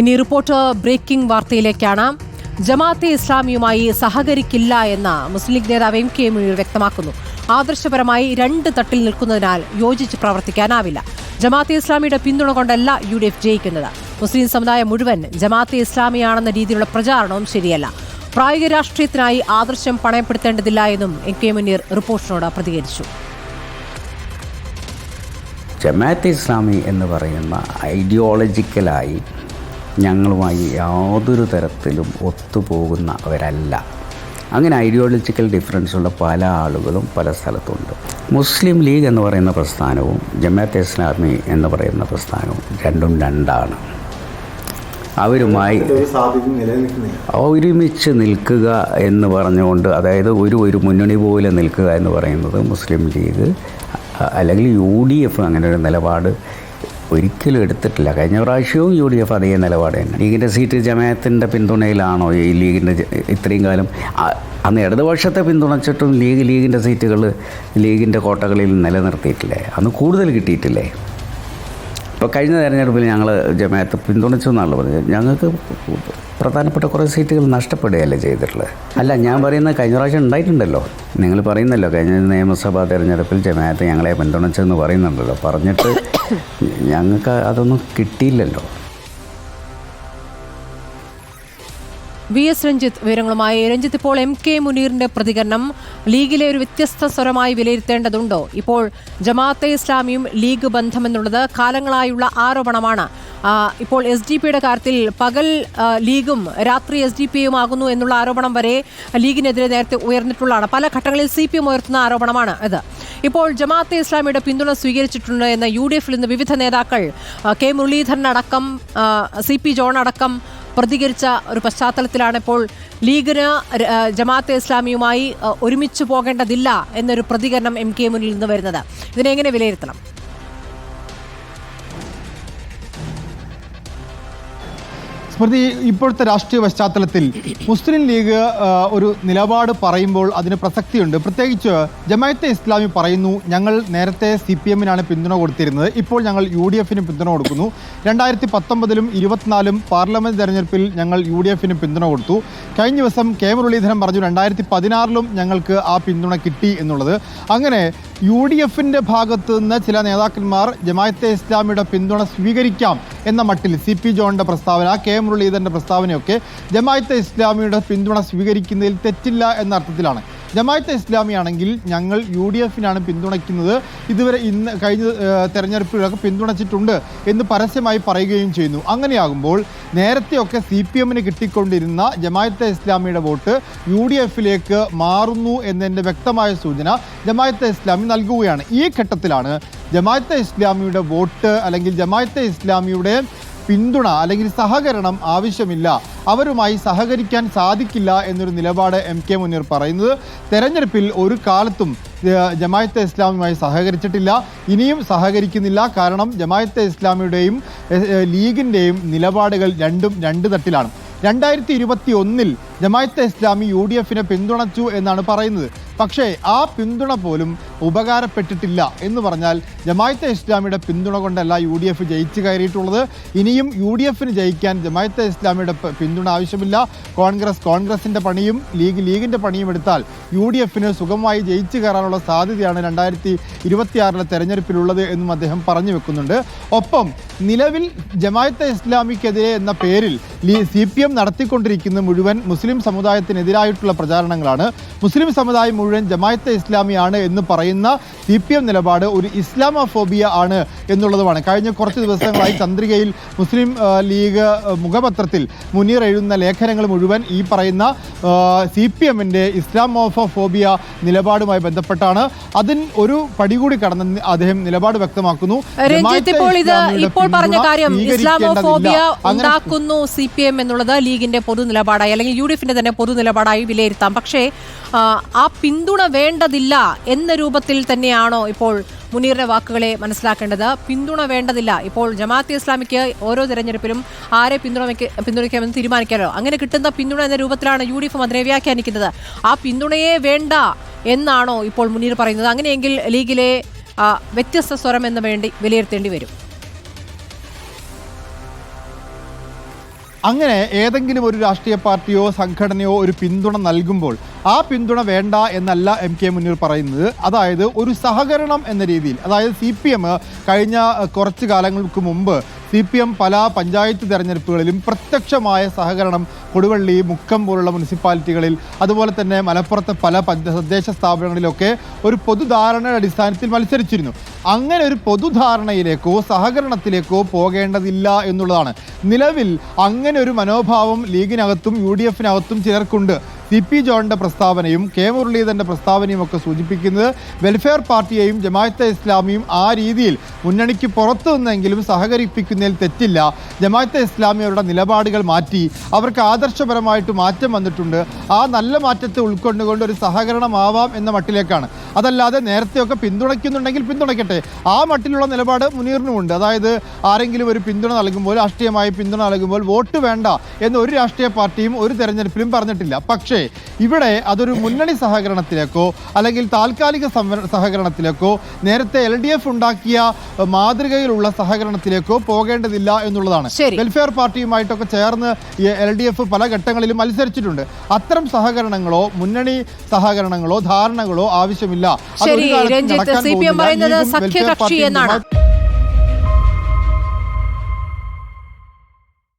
ഇനി report breaking വാർത്തയിലേക്കാണ്. ജമാഅത്തെ ഇസ്ലാമിയുമായി സഹകരിക്കില്ല എന്ന് മുസ്ലിം ലീഗ് നേതാവ് എം കെ മുനീർ വ്യക്തമാക്കുന്നു. ആദർശപരമായി രണ്ട് തട്ടിൽ നിൽക്കുന്നതിനാൽ യോജിച്ച് പ്രവർത്തിക്കാനാവില്ല. ജമാഅത്തെ ഇസ്ലാമിയുടെ പിന്തുണ കൊണ്ടല്ല യു ഡി എഫ് ജയിക്കുന്നത്. മുസ്ലിം സമുദായം മുഴുവൻ ജമാഅത്തെ ഇസ്ലാമിയാണെന്ന രീതിയിലുള്ള പ്രചാരണവും ശരിയല്ല. പ്രായോഗിക രാഷ്ട്രീയത്തിനായി ആദർശം പണയപ്പെടുത്തേണ്ടതില്ല എന്നും എം കെ മുനീർ റിപ്പോർട്ടിനോട് പ്രതികരിച്ചു. ജമാഅത്തെ ഇസ്ലാമി എന്ന് പറയുന്ന ഐഡിയോളജിക്കലായി ഞങ്ങളുമായി യാതൊരു തരത്തിലും ഒത്തുപോകുന്നവരല്ല അങ്ങനെ ഐഡിയോളജിക്കൽ ഡിഫറൻസ് ഉള്ള പല ആളുകളും പല സ്ഥലത്തുണ്ട്. മുസ്ലിം ലീഗ് എന്ന് പറയുന്ന പ്രസ്ഥാനവും ജമാഅത്ത് ഇസ്ലാമി എന്ന് പറയുന്ന പ്രസ്ഥാനവും രണ്ടും രണ്ടാണ്. അവരുമായി ഒരുമിച്ച് നിൽക്കുക എന്ന് പറഞ്ഞുകൊണ്ട് അതായത് ഒരു ഒരു മുന്നണി പോലെ നിൽക്കുക എന്ന് പറയുന്നത് മുസ്ലിം ലീഗ് അല്ലെങ്കിൽ യു ഡി എഫ് അങ്ങനെ ഒരു നിലപാട് ഒരിക്കലും എടുത്തിട്ടില്ല. കഴിഞ്ഞ പ്രാവശ്യവും യു ഡി എഫ് അതേ നിലപാട് തന്നെ. ലീഗിന്റെ സീറ്റ് ജമാഅത്തിന്റെ പിന്തുണയിലാണോ ഈ ലീഗിന്റെ ഇത്രയും കാലം? അന്ന് ഇടതുപക്ഷത്തെ പിന്തുണച്ചിട്ടും ലീഗ് ലീഗിന്റെ സീറ്റുകൾ ലീഗിന്റെ കോട്ടകളിൽ നിലനിർത്തിയിട്ടില്ലേ? അന്ന് കൂടുതൽ കിട്ടിയിട്ടില്ലേ? ഇപ്പോൾ കഴിഞ്ഞ തെരഞ്ഞെടുപ്പിൽ ഞങ്ങൾ ജമാഅത്ത് പിന്തുണച്ചു എന്നാണല്ലോ പറഞ്ഞത്. ഞങ്ങൾക്ക് പ്രധാനപ്പെട്ട കുറേ സീറ്റുകൾ നഷ്ടപ്പെടുകയല്ലേ ചെയ്തിട്ടുള്ളത്? അല്ല ഞാൻ പറയുന്നത് കഴിഞ്ഞ പ്രാവശ്യം ഉണ്ടായിട്ടുണ്ടല്ലോ. നിങ്ങൾ പറയുന്നല്ലോ കഴിഞ്ഞ നിയമസഭാ തെരഞ്ഞെടുപ്പിൽ ജമാഅത്ത് ഞങ്ങളെ പിന്തുണച്ചെന്ന് പറയുന്നുണ്ടല്ലോ. പറഞ്ഞിട്ട് ഞങ്ങൾക്ക് അതൊന്നും കിട്ടിയില്ലല്ലോ. വി എസ് രഞ്ജിത്ത് വിവരങ്ങളുമായി. രഞ്ജിത്ത് ഇപ്പോൾ എം കെ മുനീറിന്റെ പ്രതികരണം. ലീഗിലെ ഒരു വ്യത്യസ്ത സ്വരമായി വിലയിരുത്തേണ്ടതുണ്ടോ? ഇപ്പോൾ ജമാഅത്തെ ഇസ്ലാമിയും ലീഗ് ബന്ധമെന്നുള്ളത് കാലങ്ങളായുള്ള ആരോപണമാണ്. ഇപ്പോൾ എസ് ഡി പിയുടെ കാര്യത്തിൽ പകൽ ലീഗും രാത്രി എസ് ഡി പിയും ആകുന്നു എന്നുള്ള ആരോപണം വരെ ലീഗിനെതിരെ നേരത്തെ ഉയർന്നിട്ടുള്ളതാണ്. പല ഘട്ടങ്ങളിൽ സി പി എം ഉയർത്തുന്ന ആരോപണമാണ് ഇത്. ഇപ്പോൾ ജമാഅത്തെ ഇസ്ലാമിയുടെ പിന്തുണ സ്വീകരിച്ചിട്ടുണ്ട് എന്ന യു ഡി എഫിൽ നിന്ന് വിവിധ നേതാക്കൾ കെ മുരളീധരൻ അടക്കം സി പി ജോൺ അടക്കം പ്രതികരിച്ച ഒരു പശ്ചാത്തലത്തിലാണ് ഇപ്പോൾ ലീഗിന് ജമാഅത്തെ ഇസ്ലാമിയുമായി ഒരുമിച്ച് പോകേണ്ടതില്ല എന്നൊരു പ്രതികരണം എം കെ മുന്നിൽ നിന്ന് വരുന്നത്. ഇതിനെ എങ്ങനെ വിലയിരുത്തണം? സ്മൃതി ഇപ്പോഴത്തെ രാഷ്ട്രീയ പശ്ചാത്തലത്തിൽ മുസ്ലിം ലീഗ് ഒരു നിലപാട് പറയുമ്പോൾ അതിന് പ്രസക്തിയുണ്ട്. പ്രത്യേകിച്ച് ജമായത്തെ ഇസ്ലാമി പറയുന്നു ഞങ്ങൾ നേരത്തെ സി പി എമ്മിനാണ് പിന്തുണ കൊടുത്തിരുന്നത് ഇപ്പോൾ ഞങ്ങൾ യു ഡി എഫിന് പിന്തുണ കൊടുക്കുന്നു. രണ്ടായിരത്തി പത്തൊമ്പതിലും ഇരുപത്തിനാലും പാർലമെന്റ് തെരഞ്ഞെടുപ്പിൽ ഞങ്ങൾ യു ഡി എഫിന് പിന്തുണ കൊടുത്തു. കഴിഞ്ഞ ദിവസം കെ മുരളീധരൻ പറഞ്ഞു രണ്ടായിരത്തി പതിനാറിലും ഞങ്ങൾക്ക് ആ പിന്തുണ കിട്ടി എന്നുള്ളത്. അങ്ങനെ യു ഡി എഫിന്റെ ഭാഗത്ത് നിന്ന് ചില നേതാക്കന്മാർ ജമായത്തെ ഇസ്ലാമിയുടെ പിന്തുണ സ്വീകരിക്കാം എന്ന മട്ടിൽ സി പി ജോണിന്റെ പ്രസ്താവന കെ മുരളീധരന്റെ പ്രസ്താവനയൊക്കെ ജമായത്തെ ഇസ്ലാമിയുടെ പിന്തുണ സ്വീകരിക്കുന്നതിൽ തെറ്റില്ല എന്ന അർത്ഥത്തിലാണ്. ജമായത്തെ ഇസ്ലാമിയാണെങ്കിൽ ഞങ്ങൾ യു ഡി എഫിനാണ് പിന്തുണയ്ക്കുന്നത്. ഇതുവരെ ഇന്ന് കഴിഞ്ഞ തെരഞ്ഞെടുപ്പിലൊക്കെ പിന്തുണച്ചിട്ടുണ്ട് എന്ന് പരസ്യമായി പറയുകയും ചെയ്യുന്നു. അങ്ങനെയാകുമ്പോൾ നേരത്തെയൊക്കെ സി പി എമ്മിന് കിട്ടിക്കൊണ്ടിരുന്ന ജമായത്തെ ഇസ്ലാമിയുടെ വോട്ട് യു ഡി എഫിലേക്ക് മാറുന്നു എന്നതിന്റെ വ്യക്തമായ സൂചന ജമായത്തെ ഇസ്ലാമി നൽകുകയാണ്. ഈ ഘട്ടത്തിലാണ് ജമായത്തെ ഇസ്ലാമിയുടെ വോട്ട് അല്ലെങ്കിൽ ജമായത്തെ ഇസ്ലാമിയുടെ പിന്തുണ അല്ലെങ്കിൽ സഹകരണം ആവശ്യമില്ല. അവരുമായി സഹകരിക്കാൻ സാധിക്കില്ല എന്നൊരു നിലപാട് എം കെ മുനീർ പറയുന്നത്. തെരഞ്ഞെടുപ്പിൽ ഒരു കാലത്തും ജമായത്തെ ഇസ്ലാമിയുമായി സഹകരിച്ചിട്ടില്ല. ഇനിയും സഹകരിക്കുന്നില്ല. കാരണം ജമായത്തെ ഇസ്ലാമിയുടെയും ലീഗിന്റെയും നിലപാടുകൾ രണ്ടും രണ്ട് തട്ടിലാണ്. രണ്ടായിരത്തി ഇരുപത്തി ഒന്നിൽ ജമായത്തെ ഇസ്ലാമി യു ഡി എഫിനെ പിന്തുണച്ചു എന്നാണ് പറയുന്നത്. പക്ഷേ ആ പിന്തുണ പോലും ഉപകാരപ്പെട്ടിട്ടില്ല എന്ന് പറഞ്ഞാൽ ജമായത്തെ ഇസ്ലാമിയുടെ പിന്തുണ കൊണ്ടല്ല യു ഡി എഫ് ജയിച്ചു കയറിയിട്ടുള്ളത്. ഇനിയും യു ഡി എഫിന് ജയിക്കാൻ ജമായത്തെ ഇസ്ലാമിയുടെ പിന്തുണ ആവശ്യമില്ല. കോൺഗ്രസ് കോൺഗ്രസിന്റെ പണിയും ലീഗ് ലീഗിന്റെ പണിയും എടുത്താൽ യു ഡി എഫിന് സുഖമായി ജയിച്ചു കയറാനുള്ള സാധ്യതയാണ് രണ്ടായിരത്തി ഇരുപത്തിയാറിലെ തെരഞ്ഞെടുപ്പിലുള്ളത് എന്നും അദ്ദേഹം പറഞ്ഞു വെക്കുന്നുണ്ട്. ഒപ്പം നിലവിൽ ജമായത്തെ ഇസ്ലാമിക്കെതിരെ എന്ന പേരിൽ സി പി എം നടത്തിക്കൊണ്ടിരിക്കുന്ന മുഴുവൻ മുസ്ലിം സമുദായത്തിനെതിരായിട്ടുള്ള പ്രചാരണങ്ങളാണ്. മുസ്ലിം സമുദായം മുഴുവൻ ജമായത്തെ ഇസ്ലാമിയാണ് എന്ന് പറയുന്ന സി പി എം നിലപാട് ഒരു ഇസ്ലാമോഫോബിയ ആണ് എന്നുള്ളതുമാണ്. കഴിഞ്ഞ കുറച്ച് ദിവസങ്ങളായി ചന്ദ്രികയിൽ മുസ്ലിം ലീഗ് മുഖപത്രത്തിൽ മുനീർ എഴുതുന്ന ലേഖനങ്ങൾ മുഴുവൻ ഈ പറയുന്ന സി പി എമ്മിന്റെ ഇസ്ലാമോഫോബിയ നിലപാടുമായി ബന്ധപ്പെട്ടാണ്. അതിൽ ഒരു പടി കൂടി കടന്ന് അദ്ദേഹം നിലപാട് വ്യക്തമാക്കുന്നു. ഇപ്പോൾ പറഞ്ഞ കാര്യം ഇസ്ലാമോഫോബിയ ഉണ്ടാക്കുന്നു സി പി എം എന്നുള്ളത് ലീഗിന്റെ പൊതു നിലപാടായി അല്ലെങ്കിൽ യു ഡി എഫിന്റെ തന്നെ പൊതു നിലപാടായി വിലയിരുത്താം. പക്ഷേ ആ, പിന്തുണ വേണ്ടതില്ല എന്ന രൂപത്തിൽ തന്നെയാണോ ഇപ്പോൾ മുനീറിന്റെ വാക്കുകളെ മനസ്സിലാക്കേണ്ടത്? പിന്തുണ വേണ്ടതില്ല. ഇപ്പോൾ ജമാഅത്തെ ഇസ്ലാമിക്ക് ഓരോ തെരഞ്ഞെടുപ്പിലും ആരെ പിന്തുണയ്ക്ക് പിന്തുണയ്ക്കാമെന്ന് തീരുമാനിക്കാമല്ലോ. അങ്ങനെ കിട്ടുന്ന പിന്തുണ എന്ന രൂപത്തിലാണ് യു ഡി എഫ് അതിനെ വ്യാഖ്യാനിക്കുന്നത്. ആ പിന്തുണയെ വേണ്ട എന്നാണോ ഇപ്പോൾ മുനീർ പറയുന്നത്? അങ്ങനെയെങ്കിൽ ലീഗിലെ വ്യത്യസ്ത സ്വരം എന്ന് വേണ്ടി വിലയിരുത്തേണ്ടി വരും. അങ്ങനെ ഏതെങ്കിലും ഒരു രാഷ്ട്രീയ പാർട്ടിയോ സംഘടനയോ ഒരു പിന്തുണ നൽകുമ്പോൾ ആ പിന്തുണ വേണ്ട എന്നല്ല എം കെ മുനീർ പറയുന്നത്. അതായത് ഒരു സഹകരണം എന്ന രീതിയിൽ അതായത് സി പി എം കഴിഞ്ഞ കുറച്ച് കാലങ്ങൾക്ക് മുമ്പ് സി പി എം പല പഞ്ചായത്ത് തെരഞ്ഞെടുപ്പുകളിലും പ്രത്യക്ഷമായ സഹകരണം കൊടുവള്ളി മുക്കം പോലുള്ള മുനിസിപ്പാലിറ്റികളിൽ അതുപോലെ തന്നെ മലപ്പുറത്തെ പല തദ്ദേശ സ്ഥാപനങ്ങളിലൊക്കെ ഒരു പൊതുധാരണയുടെ അടിസ്ഥാനത്തിൽ മത്സരിച്ചിരുന്നു. അങ്ങനെ ഒരു പൊതുധാരണയിലേക്കോ സഹകരണത്തിലേക്കോ പോകേണ്ടതില്ല എന്നുള്ളതാണ്. നിലവിൽ അങ്ങനെ ഒരു മനോഭാവം ലീഗിനകത്തും യു ഡി എഫിനകത്തും ചിലർക്കുണ്ട്. സി പി ജോണിന്റെ പ്രസ്താവനയും കെ മുരളീധരന്റെ പ്രസ്താവനയും ഒക്കെ സൂചിപ്പിക്കുന്നത് വെൽഫെയർ പാർട്ടിയെയും ജമാഅത്തെ ഇസ്ലാമിയും ആ രീതിയിൽ മുന്നണിക്ക് പുറത്തു നിന്നെങ്കിലും സഹകരിപ്പിക്കുന്നതിൽ തെറ്റില്ല. ജമാഅത്തെ ഇസ്ലാമി അവരുടെ നിലപാടുകൾ മാറ്റി അവർക്ക് ആദർശപരമായിട്ട് മാറ്റം വന്നിട്ടുണ്ട്. ആ നല്ല മാറ്റത്തെ ഉൾക്കൊണ്ടുകൊണ്ട് ഒരു സഹകരണമാവാം എന്ന മട്ടിലേക്കാണ്. അതല്ലാതെ നേരത്തെയൊക്കെ പിന്തുണയ്ക്കുന്നുണ്ടെങ്കിൽ പിന്തുണയ്ക്കട്ടെ. ആ മട്ടിലുള്ള നിലപാട് മുനീറിനുമുണ്ട്. അതായത് ആരെങ്കിലും ഒരു പിന്തുണ നൽകുമ്പോൾ രാഷ്ട്രീയമായി പിന്തുണ നൽകുമ്പോൾ വോട്ട് വേണ്ട എന്ന് ഒരു രാഷ്ട്രീയ പാർട്ടിയും ഒരു തെരഞ്ഞെടുപ്പിലും പറഞ്ഞിട്ടില്ല. പക്ഷേ ഇവിടെ അതൊരു മുന്നണി സഹകരണത്തിലേക്കോ അല്ലെങ്കിൽ താൽക്കാലിക സഹകരണത്തിലേക്കോ നേരത്തെ എൽ ഡി എഫ് ഉണ്ടാക്കിയ മാതൃകയിലുള്ള സഹകരണത്തിലേക്കോ പോകേണ്ടതില്ല എന്നുള്ളതാണ്. വെൽഫെയർ പാർട്ടിയുമായിട്ടൊക്കെ ചേർന്ന് എൽ ഡി എഫ് പല ഘട്ടങ്ങളിലും മത്സരിച്ചിട്ടുണ്ട്. അത്തരം സഹകരണങ്ങളോ മുന്നണി സഹകരണങ്ങളോ ധാരണകളോ ആവശ്യമില്ല. അതൊരു കാലത്ത് നടക്കാൻ സി പി എം പോകുന്നില്ല.